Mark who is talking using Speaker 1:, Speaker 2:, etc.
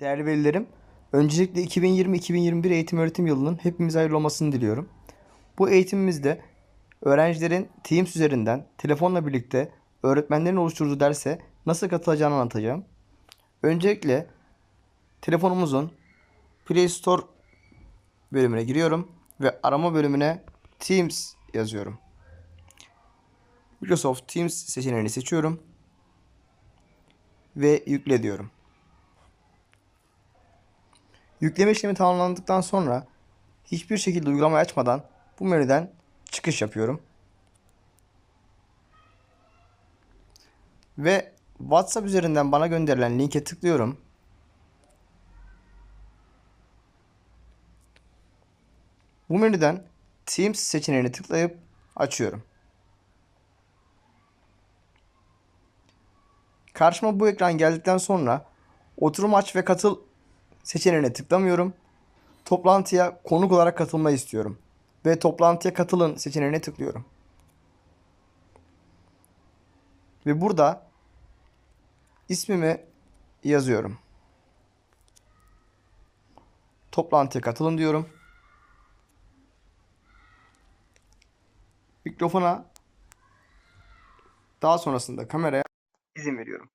Speaker 1: Değerli velilerim, öncelikle 2020-2021 eğitim öğretim yılının hepimize hayırlı olmasını diliyorum. Bu eğitimimizde öğrencilerin Teams üzerinden telefonla birlikte öğretmenlerin oluşturduğu derse nasıl katılacağını anlatacağım. Öncelikle telefonumuzun Play Store bölümüne giriyorum ve arama bölümüne Teams yazıyorum. Microsoft Teams seçeneğini seçiyorum ve yükle diyorum. Yükleme işlemi tamamlandıktan sonra hiçbir şekilde uygulamayı açmadan bu menüden çıkış yapıyorum. Ve WhatsApp üzerinden bana gönderilen linke tıklıyorum. Bu menüden Teams seçeneğini tıklayıp açıyorum. Karşıma bu ekran geldikten sonra oturum aç ve katıl seçeneğine tıklamıyorum. Toplantıya konuk olarak katılmayı istiyorum. Ve toplantıya katılın seçeneğine tıklıyorum. Ve burada ismimi yazıyorum. Toplantıya katılın diyorum. Mikrofona daha sonrasında kameraya izin veriyorum.